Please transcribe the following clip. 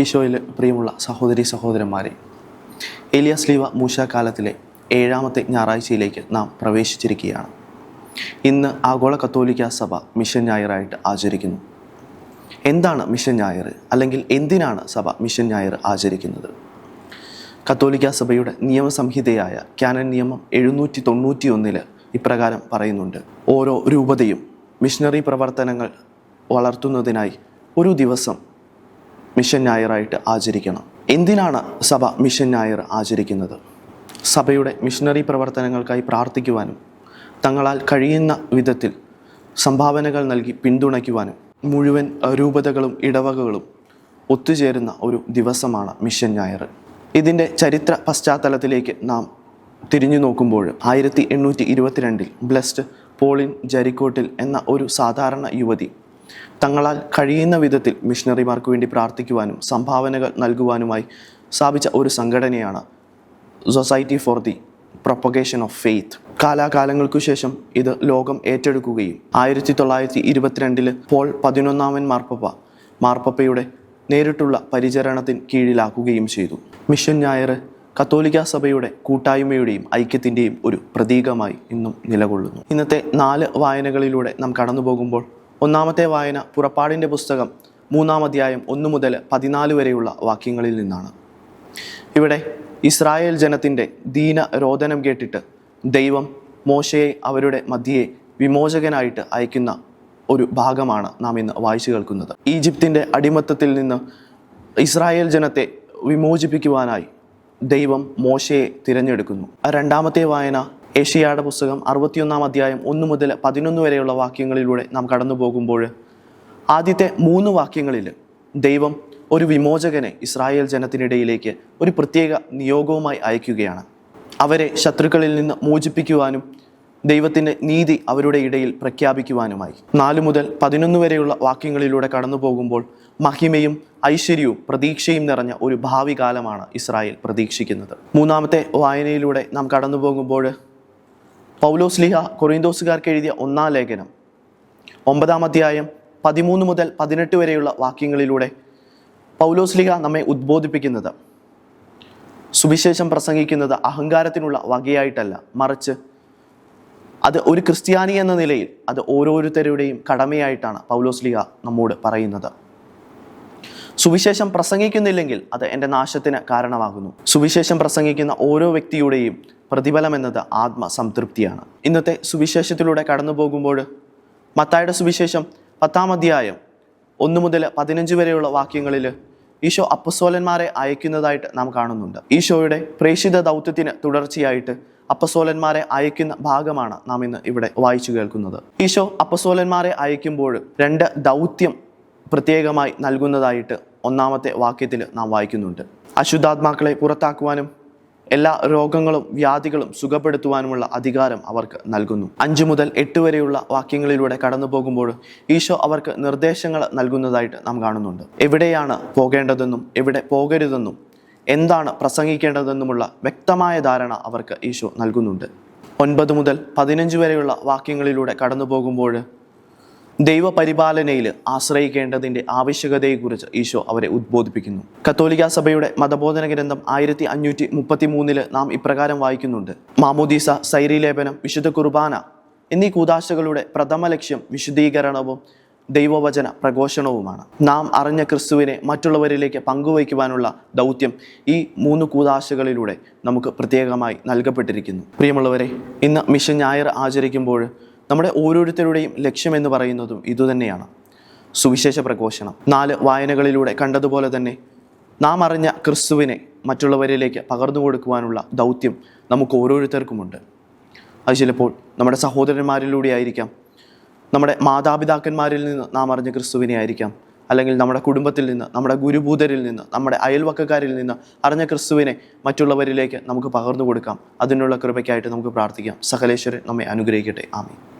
ഈശോയിൽ പ്രിയമുള്ള സഹോദരി സഹോദരന്മാരെ ഏലിയാസ് ലീവ മൂശാകാലത്തിലെ ഏഴാമത്തെ ഞായറാഴ്ചയിലേക്ക് നാം പ്രവേശിച്ചിരിക്കുകയാണ്. ഇന്ന് ആഗോള കത്തോലിക്ക സഭ മിഷൻ ഞായറായിട്ട് ആചരിക്കുന്നു. എന്താണ് മിഷൻ ഞായർ അല്ലെങ്കിൽ എന്തിനാണ് സഭ മിഷൻ ഞായർ ആചരിക്കുന്നത്? കത്തോലിക്ക സഭയുടെ നിയമസംഹിതയായ ക്യാനൻ നിയമം എഴുന്നൂറ്റി തൊണ്ണൂറ്റി ഒന്നിൽ ഇപ്രകാരം പറയുന്നുണ്ട്. ഓരോ രൂപതയും മിഷണറി പ്രവർത്തനങ്ങൾ വളർത്തുന്നതിനായി ഒരു ദിവസം മിഷൻ ഞായറായിട്ട് ആചരിക്കണം. എന്തിനാണ് സഭ മിഷൻ ഞായർ ആചരിക്കുന്നത്? സഭയുടെ മിഷനറി പ്രവർത്തനങ്ങൾക്കായി പ്രാർത്ഥിക്കുവാനും തങ്ങളാൽ കഴിയുന്ന വിധത്തിൽ സംഭാവനകൾ നൽകി പിന്തുണയ്ക്കുവാനും മുഴുവൻ രൂപതകളും ഇടവകകളും ഒത്തുചേരുന്ന ഒരു ദിവസമാണ് മിഷൻ ഞായർ. ഇതിന്റെ ചരിത്ര പശ്ചാത്തലത്തിലേക്ക് നാം തിരിഞ്ഞു നോക്കുമ്പോൾ ആയിരത്തി എണ്ണൂറ്റി ഇരുപത്തിരണ്ടിൽ ബ്ലസ്ഡ് പോളിൻ ജരിക്കോട്ടിൽ എന്ന ഒരു സാധാരണ യുവതി തങ്ങളാൽ കഴിയുന്ന വിധത്തിൽ മിഷണറിമാർക്ക് വേണ്ടി പ്രാർത്ഥിക്കുവാനും സംഭാവനകൾ നൽകുവാനുമായി സ്ഥാപിച്ച ഒരു സംഘടനയാണ് society for the propagation of faith കാലാകാലങ്ങൾക്കു ശേഷം ഇത് ലോകം ഏറ്റെടുക്കുകയും ആയിരത്തി തൊള്ളായിരത്തി ഇരുപത്തിരണ്ടിൽ പോൾ പതിനൊന്നാമൻ മാർപ്പപ്പ മാർപ്പപ്പയുടെ നേരിട്ടുള്ള പരിചരണത്തിന് കീഴിലാക്കുകയും ചെയ്തു. മിഷൻ ഞായർ കത്തോലിക്ക സഭയുടെ കൂട്ടായ്മയുടെയും ഐക്യത്തിന്റെയും ഒരു പ്രതീകമായി ഇന്നും നിലകൊള്ളുന്നു. ഇന്നത്തെ നാല് വായനകളിലൂടെ നാം കടന്നു പോകുമ്പോൾ ഒന്നാമത്തെ വായന പുറപ്പാടിന്റെ പുസ്തകം മൂന്നാം അധ്യായം ഒന്നു മുതൽ പതിനാല് വരെയുള്ള വാക്യങ്ങളിൽ നിന്നാണ്. ഇവിടെ ഇസ്രായേൽ ജനത്തിന്റെ ദീന രോദനം കേട്ടിട്ട് ദൈവം മോശയെ അവരുടെ മധ്യയെ വിമോചകനായിട്ട് അയക്കുന്ന ഒരു ഭാഗമാണ് നാം ഇന്ന് വായിച്ചു കേൾക്കുന്നത്. ഈജിപ്തിന്റെ അടിമത്തത്തിൽ നിന്ന് ഇസ്രായേൽ ജനത്തെ വിമോചിപ്പിക്കുവാനായി ദൈവം മോശയെ തിരഞ്ഞെടുക്കുന്നു. രണ്ടാമത്തെ വായന ഏഷ്യായുടെ പുസ്തകം അറുപത്തിയൊന്നാം അധ്യായം ഒന്ന് മുതൽ പതിനൊന്ന് വരെയുള്ള വാക്യങ്ങളിലൂടെ നാം കടന്നു പോകുമ്പോൾ ആദ്യത്തെ മൂന്ന് വാക്യങ്ങളിൽ ദൈവം ഒരു വിമോചകനെ ഇസ്രായേൽ ജനത്തിനിടയിലേക്ക് ഒരു പ്രത്യേക നിയോഗവുമായി അയക്കുകയാണ്. അവരെ ശത്രുക്കളിൽ നിന്ന് മോചിപ്പിക്കുവാനും ദൈവത്തിന്റെ നീതി അവരുടെ ഇടയിൽ പ്രഖ്യാപിക്കുവാനുമായി. നാല് മുതൽ പതിനൊന്ന് വരെയുള്ള വാക്യങ്ങളിലൂടെ കടന്നു പോകുമ്പോൾ മഹിമയും ഐശ്വര്യവും പ്രതീക്ഷയും നിറഞ്ഞ ഒരു ഭാവി കാലമാണ് ഇസ്രായേൽ പ്രതീക്ഷിക്കുന്നത്. മൂന്നാമത്തെ വായനയിലൂടെ നാം കടന്നു പോകുമ്പോൾ പൗലോസ് ലിഹ കൊറിന്തോസുകാർക്ക് എഴുതിയ ഒന്നാം ലേഖനം. ഒമ്പതാം അധ്യായം പതിമൂന്ന് മുതൽ പതിനെട്ട് വരെയുള്ള വാക്യങ്ങളിലൂടെ പൗലോസ് ലിഹ നമ്മെ ഉദ്ബോധിപ്പിക്കുന്നത്. സുവിശേഷം പ്രസംഗിക്കുന്നത് അഹങ്കാരത്തിനുള്ള വകയായിട്ടല്ല മറിച്ച് അത് ഒരു ക്രിസ്ത്യാനി എന്ന നിലയിൽ അത് ഓരോരുത്തരുടെയും കടമയായിട്ടാണ് പൗലോസ് ലിഹ നമ്മോട് പറയുന്നത്. സുവിശേഷം പ്രസംഗിക്കുന്നില്ലെങ്കിൽ അത് എന്റെ നാശത്തിന് കാരണമാകുന്നു. സുവിശേഷം പ്രസംഗിക്കുന്ന ഓരോ വ്യക്തിയുടെയും പ്രതിഫലം എന്നത് ആത്മസംതൃപ്തിയാണ് ഇന്നത്തെ സുവിശേഷത്തിലൂടെ കടന്നു പോകുമ്പോൾ മത്തായുടെ സുവിശേഷം പത്താം അധ്യായം ഒന്ന് മുതൽ പതിനഞ്ച് വരെയുള്ള വാക്യങ്ങളിൽ ഈശോ അപ്പസോലന്മാരെ അയക്കുന്നതായിട്ട് നാം കാണുന്നുണ്ട്. ഈശോയുടെ പ്രേഷിത ദൗത്യത്തിന് തുടർച്ചയായിട്ട് അപ്പസോലന്മാരെ അയക്കുന്ന ഭാഗമാണ് നാം ഇന്ന് ഇവിടെ വായിച്ചു കേൾക്കുന്നത്. ഈശോ അപ്പസോലന്മാരെ അയക്കുമ്പോൾ രണ്ട് ദൗത്യം പ്രത്യേകമായി നൽകുന്നതായിട്ട് ഒന്നാമത്തെ വാക്യത്തിൽ നാം വായിക്കുന്നുണ്ട്. അശുദ്ധാത്മാക്കളെ പുറത്താക്കുവാനും എല്ലാ രോഗങ്ങളും വ്യാധികളും സുഖപ്പെടുത്തുവാനുമുള്ള അധികാരം അവർക്ക് നൽകുന്നു. അഞ്ചു മുതൽ എട്ട് വരെയുള്ള വാക്യങ്ങളിലൂടെ കടന്നു പോകുമ്പോൾ ഈശോ അവർക്ക് നിർദ്ദേശങ്ങൾ നൽകുന്നതായിട്ട് നാം കാണുന്നുണ്ട്. എവിടെയാണ് പോകേണ്ടതെന്നും എവിടെ പോകരുതെന്നും എന്താണ് പ്രസംഗിക്കേണ്ടതെന്നുമുള്ള വ്യക്തമായ ധാരണ അവർക്ക് ഈശോ നൽകുന്നുണ്ട്. ഒൻപത് മുതൽ പതിനഞ്ച് വരെയുള്ള വാക്യങ്ങളിലൂടെ കടന്നു പോകുമ്പോൾ ദൈവപരിപാലനയിൽ ആശ്രയിക്കേണ്ടതിന്റെ ആവശ്യകതയെക്കുറിച്ച് ഈശോ അവരെ ഉദ്ബോധിപ്പിക്കുന്നു. കത്തോലിക്ക സഭയുടെ മതബോധന ഗ്രന്ഥം ആയിരത്തി അഞ്ഞൂറ്റി മുപ്പത്തി മൂന്നിൽ നാം ഇപ്രകാരം വായിക്കുന്നുണ്ട്. മാമോദീസ സൈരിലേപനം വിശുദ്ധ കുർബാന എന്നീ കൂതാശകളുടെ പ്രഥമ ലക്ഷ്യം വിശുദ്ധീകരണവും ദൈവവചന പ്രഘോഷണവുമാണ്. നാം അറിഞ്ഞ ക്രിസ്തുവിനെ മറ്റുള്ളവരിലേക്ക് പങ്കുവയ്ക്കുവാനുള്ള ദൗത്യം ഈ മൂന്ന് കൂതാശകളിലൂടെ നമുക്ക് പ്രത്യേകമായി നൽകപ്പെട്ടിരിക്കുന്നു. പ്രിയമുള്ളവരെ ഇന്ന് മിഷൻ ഞായർ ആചരിക്കുമ്പോൾ നമ്മുടെ ഓരോരുത്തരുടെയും ലക്ഷ്യമെന്ന് പറയുന്നതും ഇതുതന്നെയാണ്. സുവിശേഷ പ്രഘോഷണം. നാല് വായനകളിലൂടെ കണ്ടതുപോലെ തന്നെ നാം അറിഞ്ഞ ക്രിസ്തുവിനെ മറ്റുള്ളവരിലേക്ക് പകർന്നു കൊടുക്കുവാനുള്ള ദൗത്യം നമുക്ക് ഓരോരുത്തർക്കുമുണ്ട്. അത് ചിലപ്പോൾ നമ്മുടെ സഹോദരന്മാരിലൂടെ ആയിരിക്കാം. നമ്മുടെ മാതാപിതാക്കന്മാരിൽ നിന്ന് നാം അറിഞ്ഞ ക്രിസ്തുവിനെ ആയിരിക്കാം. അല്ലെങ്കിൽ നമ്മുടെ കുടുംബത്തിൽ നിന്ന് നമ്മുടെ ഗുരുഭൂതരിൽ നിന്ന് നമ്മുടെ അയൽവക്കക്കാരിൽ നിന്ന് അറിഞ്ഞ ക്രിസ്തുവിനെ മറ്റുള്ളവരിലേക്ക് നമുക്ക് പകർന്നു കൊടുക്കാം. അതിനുള്ള കൃപയ്ക്കായിട്ട് നമുക്ക് പ്രാർത്ഥിക്കാം. സകലേശ്വരൻ നമ്മെ അനുഗ്രഹിക്കട്ടെ. ആമീൻ.